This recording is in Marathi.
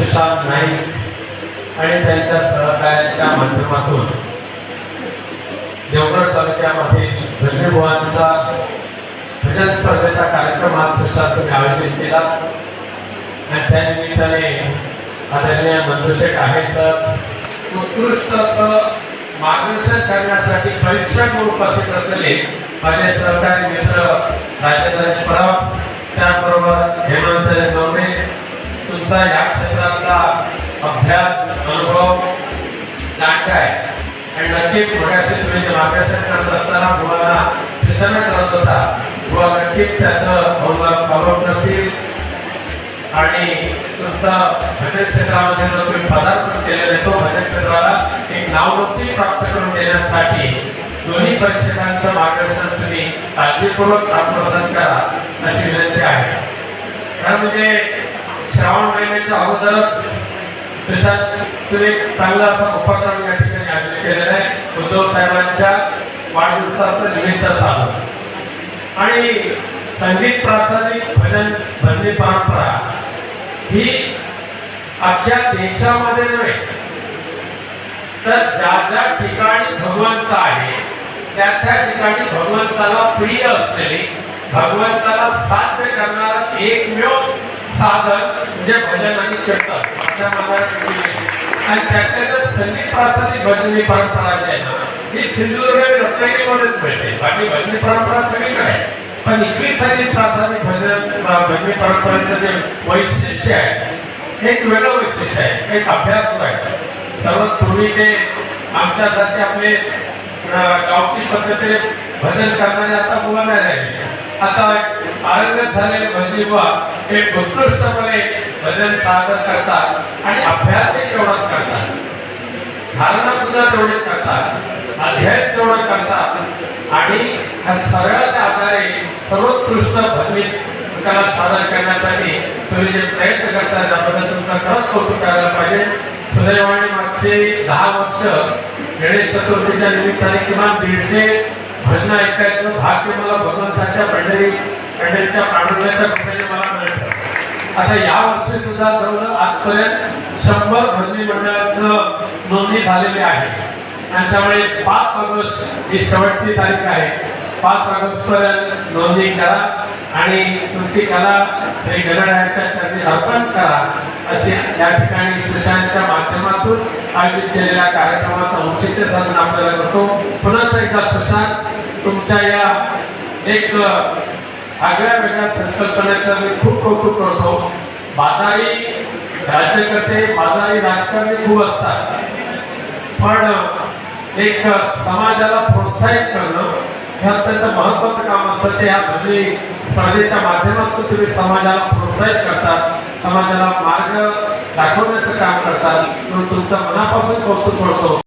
सुशांत नाईक आणि त्यांच्या सहकार्याच्या माध्यमातून देवगड तालुक्यामध्ये भजनीभुवांचा भजन स्पर्धेचा कार्यक्रम आज सुशांतने आयोजित केला. आणि त्या निमित्ताने आदरणीय मंजुषेक आहेतच. उत्कृष्ट असं मार्गदर्शन करण्यासाठी परीक्षक म्हणून उपस्थित असलेले माझे सहकारी मित्र राजेंद्र परब त्याबरोबर हेमंत नवरे तुमचा या अभ्यास अनुभव दाट आहे. आणि नक्कीच मगाशी तुम्ही जे अभ्यासक करत असताना मुलांना सूचना करत होता. बुवा नक्कीच त्याचं अवलंब अवलंब करतील. आणि तुमचा भजन क्षेत्रामध्ये जो तुम्ही पदार्पण केलेला आहे तो भजन क्षेत्राला एक नावृत्ती प्राप्त करून देण्यासाठी दोन्ही परीक्षकांचं मार्गदर्शन तुम्ही काळजीपूर्वक आत्मसात करा अशी विनंती आहे. खरं म्हणजे श्रावण महिन्याच्या अगोदरच सुशांत तुम्ही एक चांगला असा उपक्रम या ठिकाणी आयोजित केलेला आहे. उद्धव साहेबांच्या वाढदिवसाचं निमित्त साधून आणि संगीत प्रासादिक भजन भजनी परंपरा ही अख्ख्या देशामध्ये नव्हे तर ज्या ज्या ठिकाणी भगवंत आहे त्या त्या ठिकाणी भगवंताला प्रिय असलेली भगवंताला साध्य करणारा एकमेव साधन म्हणजे भजन आणि कीर्तन अशा मला आणि त्याच्यातच संगीत प्रासादिक भजनी परंपरा जी आहे ना ही सिंधुदुर्ग आणि रत्नागिरीमध्येच मिळते. बाकी भजनी परंपरा सगळीकडे आहे पण इथली संगीत प्रासादिक भजन भजनी परंपरेचं जे वैशिष्ट्य आहे हे एक वेगळं वैशिष्ट्य आहे एक अभ्यास आहे. सर्वात पूर्वीचे आमच्यासारखे आपले अं, गावठी पद्धतीने भजन करणारे आता मुलं नाही राहिले. आता आरंगत झालेले म्हणजे भजनी हे उत्कृष्टपणे भजन सादर करतात आणि अभ्यासही तेवढाच करतात. धारणा सुद्धा तेवढीच करतात अध्ययन तेवढं करतात आणि ह्या सगळ्याच्या आधारे सर्वोत्कृष्ट भजनी सादर करण्यासाठी तुम्ही जे प्रयत्न करता त्याबद्दल तुमचं खरंच कौतुक करायला पाहिजे. सुदैवाने मागचे दहा वर्ष गणेश चतुर्थीच्या निमित्ताने किमान दीडशे भजन ऐकायचं भाग्य मला भगवंताच्या पंढरी पंढरीच्या प्राणुर्याच्या कृपेने मला मिळतं आता या वर्षी सुद्धा जवळ आजपर्यंत शंभर भजनी मंडळाचं नोंदणी झालेली आहे. आणि त्यामुळे पाच ऑगस्ट ही शेवटची तारीख आहे. पाच ऑगस्ट पर्यंत नोंदणी करा आणि तुमची कला श्री गणरायाच्या चरणी अर्पण करा असे या ठिकाणी सुशांतच्या माध्यमातून आयोजित केलेल्या कार्यक्रमाचा औचित्य साधन आपल्याला करतो. पुन्हा एकदा सुशांत एक आगळ्या वेगळ्या संकल्पनेचं मी खूप कौतुक करतो. बाजारी राज्यकर्ते बाजारी राजकारणी खूप असतात. पण एक समाजाला प्रोत्साहित करणं हे अत्यंत महत्वाचं काम असतं. ते ह्या भजनी स्पर्धेच्या माध्यमातून तुम्ही समाजाला प्रोत्साहित करतात समाजाला मार्ग दाखवण्याचं काम करतात म्हणून तुमचं मनापासून कौतुक करतो.